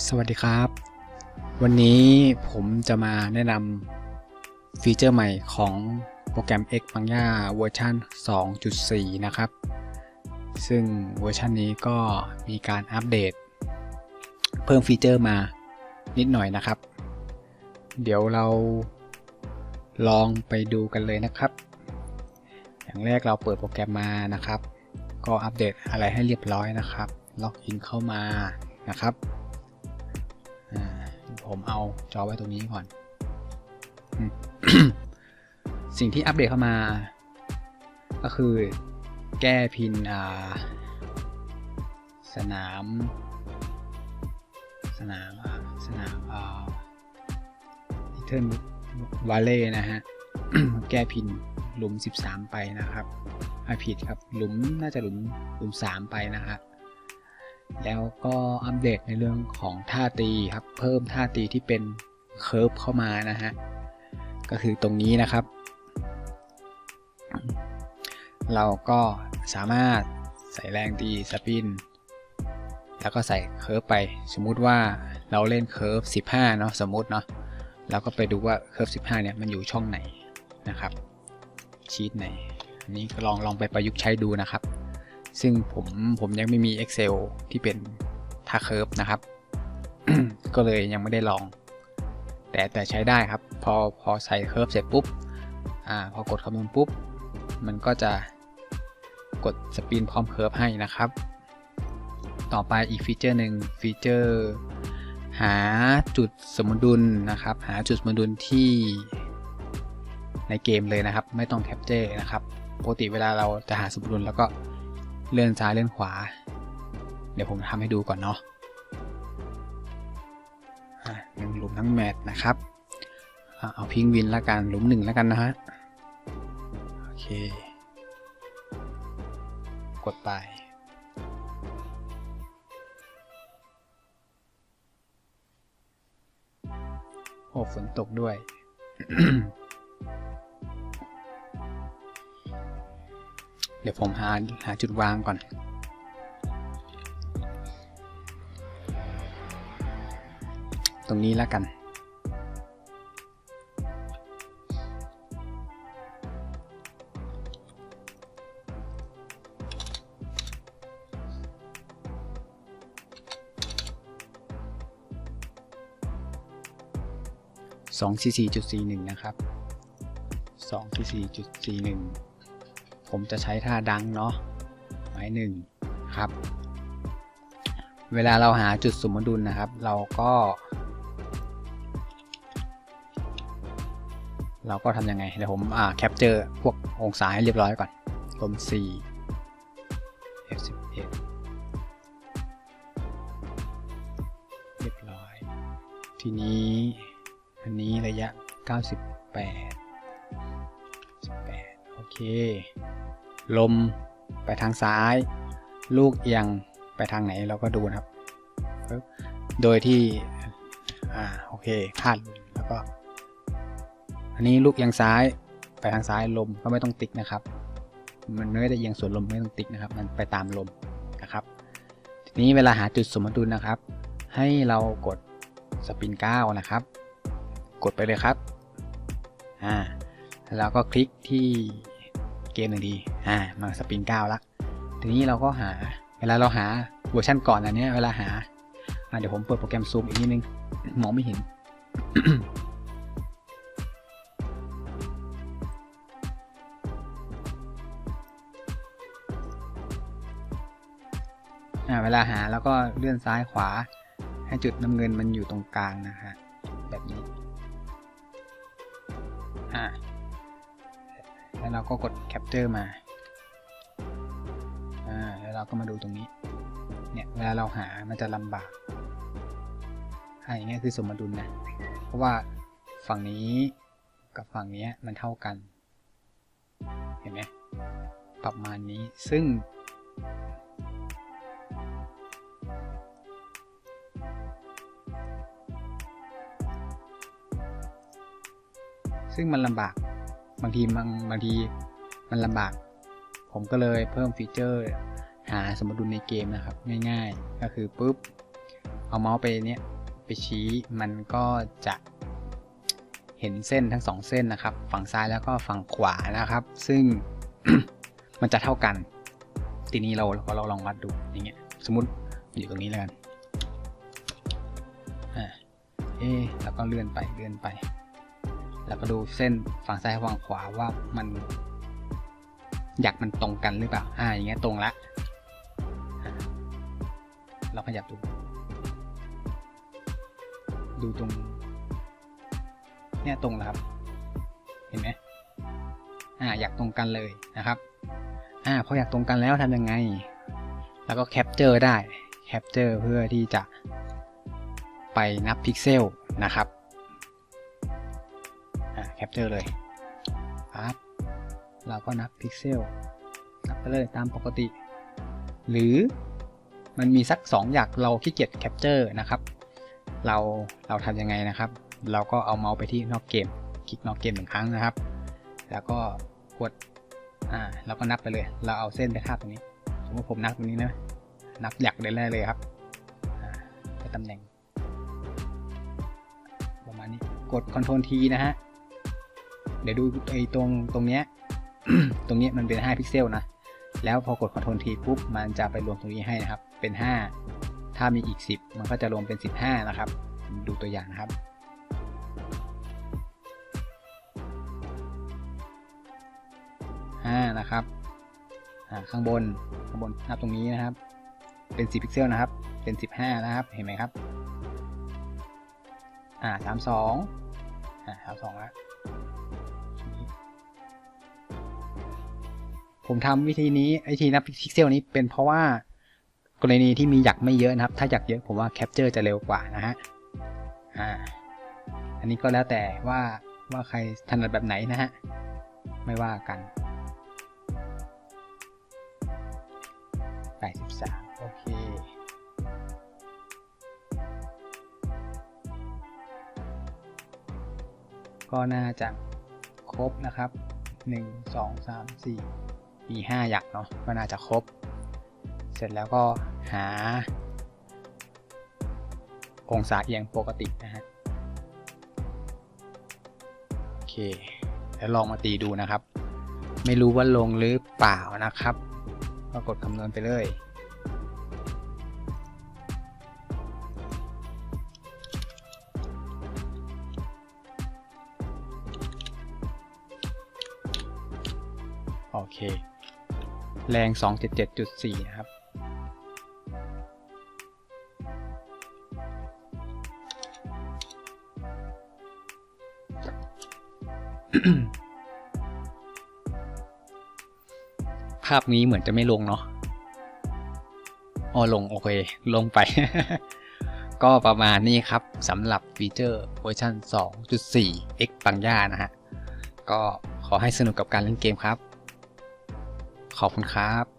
สวัสดีครับ วันนี้ผมจะมาแนะนำฟีเจอร์ใหม่ของโปรแกรม X บางย่าเวอร์ชัน2.4 นะครับ ซึ่งเวอร์ชันนี้ก็มีการอัปเดต เพิ่มฟีเจอร์มานิดหน่อยนะครับ เดี๋ยวเราลองไปดูกันเลยนะครับ อย่างแรกเราเปิดโปรแกรมมานะครับ ก็อัปเดตอะไรให้เรียบร้อยนะครับ ล็อกอินเข้ามานะครับ ผมเอาจอไว้ตรงนี้ก่อน สิ่งที่อัปเดตเข้ามา ก็คือแก้พินาสนาม สนามสนามอ่าลิเทิลวาเล่นะฮะ แก้พินหลุม 13 ไปนะครับอ่ผิดครับ หลุมน่าจะหลุมหลุม 3 ไปนะฮะ แล้วก็อัปเดตในเรื่องของท่าตีครับ เพิ่มท่าตีที่เป็นเคิร์ฟเข้ามานะฮะ ก็คือตรงนี้นะครับ เราก็สามารถใส่แรงตีสปิน แล้วก็ใส่เคิร์ฟไป สมมุติว่าเราเล่นเคิร์ฟ15 เนาะสมมุติเนาะเราก็ไปดูว่าเคิร์ฟ15 เนี่ยมันอยู่ช่องไหนนะครับชีตไหนอันนี้ก็ลองลองไปประยุกต์ใช้ดูนะครับ ซึ่งผมผมยังไม่มี Excel ที่เป็นท่าเคิร์ฟนะครับ ก็เลยยังไม่ได้ลอง แต่แต่ใช้ได้ครับ พอพอใส่เคิร์ฟเสร็จปุ๊บอ่าพอกดคำนวณปุ๊บ มันก็จะกดสปินพร้อมเคิร์ฟให้นะครับ ต่อไปอีกฟีเจอร์หนึ่งฟีเจอร์หาจุดสมดุลนะครับ หาจุดสมดุลที่ในเกมเลยนะครับ ไม่ต้องแคปเจอร์นะครับปกติเวลาเราจะหาสมดุลแล้วก็ เลื่อนซ้ายเลื่อนขวา เดี๋ยวผมทำให้ดูก่อนเนาะหนึ่งหลุมทั้งแมตช์นะครับ เอาพิงวินละกันหลุมหนึ่งละกันนะฮะ โอเค กดไปโอ้ฝนตกด้วย เดี๋ยวผมหาหาจุดวางก่อน ตรงนี้แล้วกันสองซีสี่จุดซีหนึ่งนะครับสองซีสี่จุดซีหนึ่ง ผมจะใช้ท่าดังเนาะหมายหนึ่งครับ เวลาเราหาจุดสมดุลนะครับ เราก็ เราก็ทำยังไง เดี๋ยวผมอ่าแคปเจอร์พวกองศาให้เรียบร้อยก่อนลม 4 F11 เรียบร้อย ทีนี้ อันนี้ระยะ 98 เค ลมไปทางซ้าย ลูกเอียงไปทางไหนเราก็ดูนะครับ โดยที่ อ่า โอเคคาดแล้วก็ อันนี้ลูกเอียงซ้ายไปทางซ้ายลมก็ไม่ต้องติ๊กนะครับ มันไม่ได้เอียงส่วนลมไม่ต้องติ๊กนะครับ มันไปตามลมนะครับทีนี้เวลาหาจุดสมดุลนะครับ ให้เรากดสปิน9นะครับ กดไปเลยครับอ่าแล้วก็คลิกที่ เกมหนึ่งดีอ่ามาสปิน9ละทีนี้เราก็หาเวลาเราหาเวอร์ชันก่อนอันนี้เวลาหาอ่าเดี๋ยวผมเปิดโปรแกรมซูมอีกนิดนึงมองไม่เห็นอ่าเวลาหาแล้วก็เลื่อนซ้ายขวา ให้จุดน้ำเงินมันอยู่ตรงกลางนะฮะแบบนี้ อ่า แล้วเราก็กด capture มา อ่า แล้วเราก็มาดูตรงนี้ เนี่ย เวลาเราหา มันจะลำบากอ่าอย่างเงี้ยคือสมดุลนะ เพราะว่าฝั่งนี้กับฝั่งนี้มันเท่ากัน เห็นไหมประมาณนี้ ซึ่ง ซึ่งมันลำบาก บางทีบางบางทีมันลำบาก ผมก็เลยเพิ่มฟีเจอร์ หาสมดุลในเกมนะครับ ง่ายๆ ก็คือปุ๊บ เอาเมาส์ไปเนี้ยไปชี้มันก็จะเห็นเส้นทั้งสองเส้นนะครับ ฝั่งซ้ายแล้วก็ฝั่งขวานะครับ ซึ่งมันจะเท่ากัน ทีนี้เราเราเราลองวัดดูอย่างเงี้ย สมมติอยู่ตรงนี้แล้วกันอ่าเอ๊แล้วก็เลื่อนไปเลื่อนไป แล้วก็ดูเส้นฝั่งซ้ายฝั่งขวาว่ามันอยากมันตรงกันหรือเปล่า อ่า อย่างเงี้ยตรงละ เราขยับดู ดูตรง เนี่ยตรงแล้วครับ เห็นไหมอ่า อยากตรงกันเลยนะครับ อ่า พออยากตรงกันแล้วทำยังไง แล้วก็แคปเจอร์ได้ แคปเจอร์เพื่อที่จะไปนับพิกเซลนะครับ ปเจอร์เลยปั๊บเราก็นับพิกเซล นับไปเลยตามปกติ หรือมันมีสัก 2 อย่างเราขี้เกียจแคปเจอร์นะครับ เราเราทำยังไงนะครับ เราก็เอาเมาส์ไปที่นอกเกม คลิกนอกเกมหนึ่งครั้งนะครับ แล้วก็กดอ่าเราก็นับไปเลย เราเอาเส้นไปคาบตรงนี้ สมมติผมนับตรงนี้นะ นับหยักเลยเลยครับอ่าไปตำแหน่ง ประมาณนี้ กด Ctrl T นะฮะ เดี๋ยวดูไอ้ตรงตรงเนี้ยตรงเนี้ยมันเป็น 5 พิกเซลนะ แล้วพอกด Ctrl T ปุ๊บ มันจะไปรวมตรงนี้ให้นะครับ เป็น 5 ถ้ามีอีก 10 มันก็จะรวมเป็น 15 นะครับ ดูตัวอย่างนะครับ 5 นะครับข้างบน ข้างบนนับตรงนี้นะครับ เป็น 10 พิกเซลนะครับ เป็น 15 นะครับ เห็นไหมครับ อ่า 32 อ่า 32แล้ว ผมทำวิธีนี้ไอทีนับพิกเซลนี้เป็นเพราะว่ากรณีที่มีหยักไม่เยอะนะครับ ถ้าหยักเยอะผมว่าแคปเจอร์จะเร็วกว่านะฮะอ่าอันนี้ก็แล้วแต่ว่าว่าใครถนัดแบบไหนนะฮะไม่ว่ากัน83โอเคก็น่าจะครบนะครับ 1 2 3 4 มี5หยักเนาะก็น่าจะครบ เสร็จแล้วก็หา องศาเอียงปกตินะฮะโอเคแล้วลองมาตีดูนะครับ ไม่รู้ว่าลงหรือเปล่านะครับก็กดคำนวณไปเลยโอเค แรง 277.4 นะครับ ภาพนี้เหมือนจะไม่ลงเนาะอ๋อลง โอเค ลงไป ก็ประมาณนี้ครับสำหรับฟีเจอร์เวอร์ชัน2.4 X ปังย่านะฮะ ก็ขอให้สนุกกับการเล่นเกมครับ ขอบคุณครับ